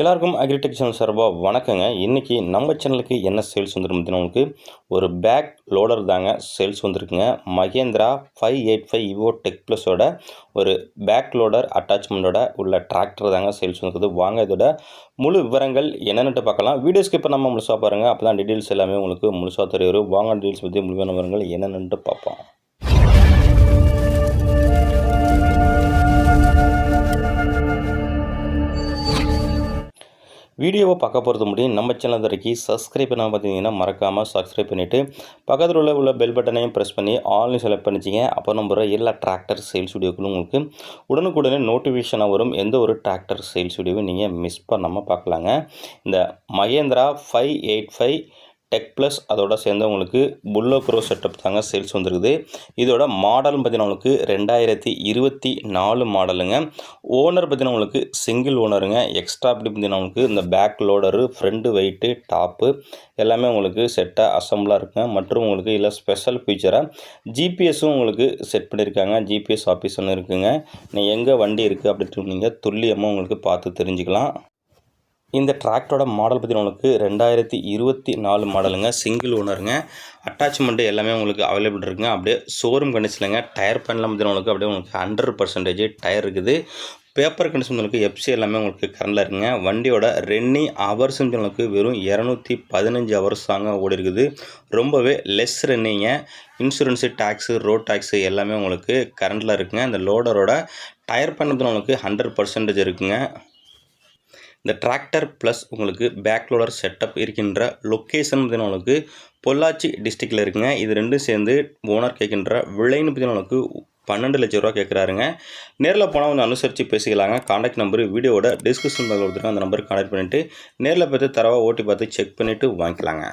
எல்லாருக்கும் agritech channel சார்பாக வணக்கங்க. இன்றைக்கி நம்ம சேனலுக்கு என்ன சேல்ஸ் வந்துருக்கு உங்களுக்கு ஒரு பேக் லோடர் தாங்க சேல்ஸ் வந்திருக்குங்க. Mahindra five eight five இவோ tech ப்ளஸோட ஒரு பேக் லோடர் அட்டாச்மெண்ட்டோட உள்ள டிராக்டர் தாங்க சேல்ஸ் வந்துருக்குது. வாங்க இதோட முழு விவரங்கள் என்னென்னு பார்க்கலாம். வீடியோ இப்போ நம்ம முழுசாக பாருங்கள் அப்போ தான் டீட்டெயில்ஸ் எல்லாமே உங்களுக்கு முழுசாக தெரிய வரும் வாங்க டீட்டெயில்ஸ் பற்றி முழுமையான விவரங்கள் என்னென்னு பார்ப்போம். வீடியோவை பார்க்க போகிறது முடியும் நம்ம சேனல் வரைக்கும் சப்ஸ்கிரைப் பண்ண பார்த்தீங்கன்னா மறக்காமல் சப்ஸ்கிரைப் பண்ணிவிட்டு பக்கத்தில் உள்ள உள்ள பெல் பட்டனையும் ப்ரெஸ் பண்ணி ஆன்லைன் செலக்ட் பண்ணிச்சிங்க அப்போ நம்ம எல்லா டிராக்டர் சேல்ஸ் வீடியோக்களும் உங்களுக்கு உடனுக்குடனே நோட்டிஃபிகேஷனாக வரும். எந்த ஒரு டிராக்டர் சேல்ஸ் வீடியோவும் நீங்கள் மிஸ் பண்ணாமல் பார்க்கலாங்க. இந்த Mahindra five eight five tech plus அதோட சேர்ந்து உங்களுக்கு புல்லோ ப்ரோ செட்டப் தாங்க சேல்ஸ் வந்துருக்குது. இதோட மாடல் பார்த்தீங்கன்னா உங்களுக்கு ரெண்டாயிரத்தி இருபத்தி நாலு மாடலுங்க ஓனர் பார்த்தீங்கன்னா உங்களுக்கு சிங்கிள் ஓனருங்க எக்ஸ்ட்ரா அப்படி பார்த்தீங்கன்னா உங்களுக்கு இந்த back loader front weight top எல்லாமே உங்களுக்கு செட்டாக அசம்பிளாக இருக்குங்க. மற்றும் உங்களுக்கு இல்லை ஸ்பெஷல் ஃபீச்சராக ஜிபிஎஸும் உங்களுக்கு செட் பண்ணியிருக்காங்க ஜிபிஎஸ் ஆஃபீஸ் ஒன்று இருக்குங்க. நீங்கள் எங்கே வண்டி இருக்குது அப்படின்னு நீங்கள் துல்லியமாக உங்களுக்கு பார்த்து தெரிஞ்சுக்கலாம். இந்த டிராக்டரோட மாடல் பற்றி உங்களுக்கு ரெண்டாயிரத்தி இருபத்தி நாலு மாடலுங்க சிங்கிள் ஓனருங்க அட்டாச்மெண்ட்டு எல்லாமே உங்களுக்கு அவைலபிள் இருக்குங்க. அப்படியே ஷோரூம் கண்டிஷனில்ங்க டயர் பேனெலாம் பற்றி உங்களுக்கு அப்படியே உங்களுக்கு ஹண்ட்ரட் பர்சன்டேஜ் டயர் இருக்குது. பேப்பர் கண்டிஷன் உங்களுக்கு எஃப்சி எல்லாமே உங்களுக்கு கரண்டில் இருக்குங்க. வண்டியோட ரென்னி ஹவர்ஸ் உங்களுக்கு வெறும் இரநூத்தி பதினஞ்சு ஹவர்ஸ் தாங்க ஓடி இருக்குது. ரொம்பவே லெஸ் ரன்னிங்க இன்சூரன்ஸு டேக்ஸு ரோட் டேக்ஸு எல்லாமே உங்களுக்கு கரண்டில் இருக்குங்க. இந்த லோடரோட டயர் பண்ணது உங்களுக்கு ஹண்ட்ரட் பர்சன்டேஜ் இருக்குங்க. இந்த டிராக்டர் ப்ளஸ் உங்களுக்கு பேக்லோடர் செட்டப் இருக்கின்ற லொக்கேஷன் பார்த்தீங்கன்னா உங்களுக்கு பொள்ளாச்சி டிஸ்ட்ரிக்டில் இருக்குங்க. இது ரெண்டும் சேர்ந்து ஓனர் கேட்கின்ற விலைன்னு பார்த்தீங்கன்னா உங்களுக்கு பன்னெண்டு லட்ச ரூபா கேட்குறாருங்க. நேரில் போனால் வந்து அனுசரித்து பேசிக்கலாங்க. காண்டாக்ட் நம்பர் வீடியோவோட டிஸ்கிரிப்ஷன் கொடுத்துருக்கோம் அந்த நம்பருக்கு கான்டாக்ட் பண்ணிவிட்டு நேரில் பார்த்து தரவாக ஓட்டி பார்த்து செக் பண்ணிவிட்டு வாங்கிக்கலாங்க.